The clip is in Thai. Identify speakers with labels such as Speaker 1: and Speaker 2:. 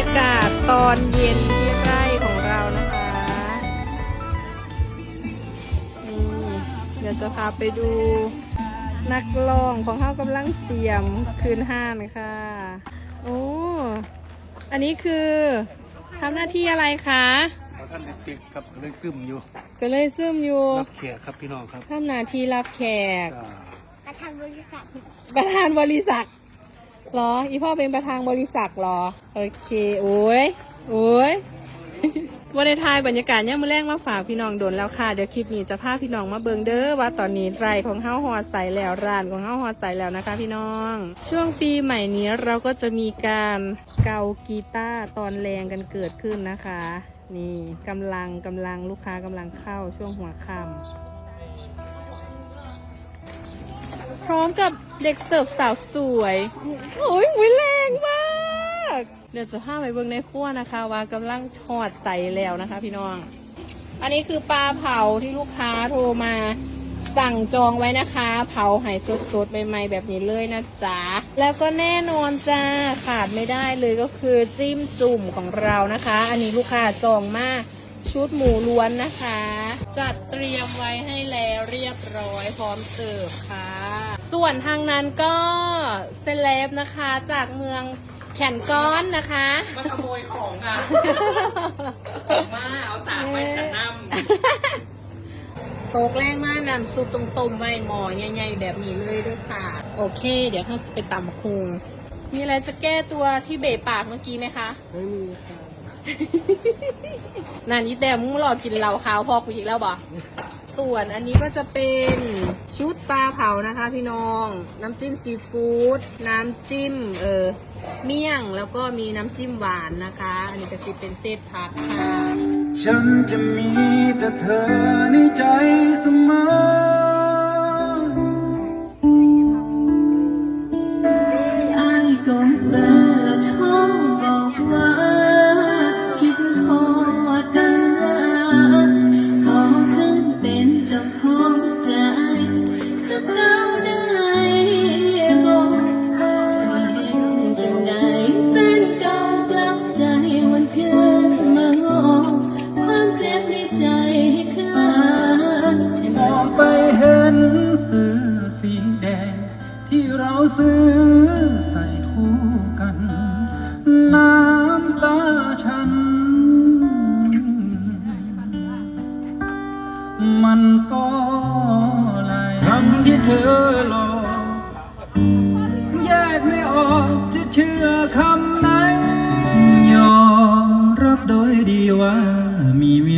Speaker 1: อนเย็นที่ไร่ของเรานะคะนี่เดี๋ยวจะพาไปดูนักร้องของเขากำลังเตรียมคืนห้านค่ะ โอ้ อันนี้คือทำหน้าที่อะไรคะ
Speaker 2: เราท่านเด็กๆครับก็เลยซึมอยู่
Speaker 1: ก็เลยซึมอยู่
Speaker 2: รับแขกครับพี่น้องครับ
Speaker 1: ทำหน้าที่รับแขก
Speaker 2: อ่า
Speaker 3: ประธานบริษัท
Speaker 1: ประธานบริษัทเหรอ อีพ่อเป็นประธานบริษัทหรอ โอเคโอ้ยโอ้ยวันในทายบรรยากาศเนี่ยามมือแรกมาฝากพี่น้องโดนแล้วค่ะ เดี๋ยวคลิปนี้จะพาพี่น้องมาเบิงเด้อว่าตอนนี้ไรของเฮาฮอดใสแล้วร้านของเฮาฮอดใสแล้วนะคะ พี่น้อง ช่วงปีใหม่นี้เราก็จะมีการเกากีตาร์ตอนแรงกันเกิดขึ้นนะคะ นี่กำลังกำลังลูกค้ากำลังเข้าช่วงหัวค่ำ พร้อมกับเด็กเสิร์ฟสาวสวยโอ้ยหุยแรงมาก เดี๋ยวจะพาไปเบิ่งในครัวนะคะ ว่ากำลังทอดใส่แล้วนะคะ พี่น้อง อันนี้คือปลาเผาที่ลูกค้าโทรมา สั่งจองไว้นะคะ เผาไห่สดๆใหม่ๆแบบนี้เลยนะจ๊ะ แล้วก็แน่นอนจ้าขาดไม่ได้เลยก็คือจิ้มจุ่มของเรานะคะ อันนี้ลูกค้าจองมากชุดหมูล้วนนะคะ จัดเตรียมไว้ให้แล้วเรียบ ร้อยพร้อมเสิร์ฟค่ะ ส่วนทางนั้นก็เซเลบนะคะจากเมืองแขนก้อนนะคะ
Speaker 2: มาขโมยของอะมาเอาสากไปฉันน
Speaker 1: โตกแรงมากนำซุปตรงๆไว้หมอใหญ่ๆแบบนี้เลยด้วยค่ะ โอเค เดี๋ยวเราไปตำคุงมีอะไรจะแก้ตัวที่เบะปากเมื่อกี้ไหมคะำ
Speaker 2: ไม่มีค่ะ
Speaker 1: นั่นนี่แต่มึงรอกินเหล้าขาวพอกูอีกแล้วบ่ ส่วนอันนี้ก็จะเป็นชุดปลาเผานะคะ พี่น้อง น้ำจิ้มซีฟู้ดน้ำจิ้มเออเมี่ยงแล้วก็มีน้ำจิ้มหวานนะคะ อันนี้ก็จะเป็นเซตพัดค่ะ
Speaker 4: ฉันจะมีแต่เธอในใจเสมอ
Speaker 5: ไป
Speaker 4: เห็นเสื้อสีแดง ที่เราซื้อใส่คู่กัน น้ำตาฉัน มันก็ไหลคำที่เธอหลอกแยกไม่ออกจะเชื่อคำไหน ยอมรับโดยดีว่ามีมือ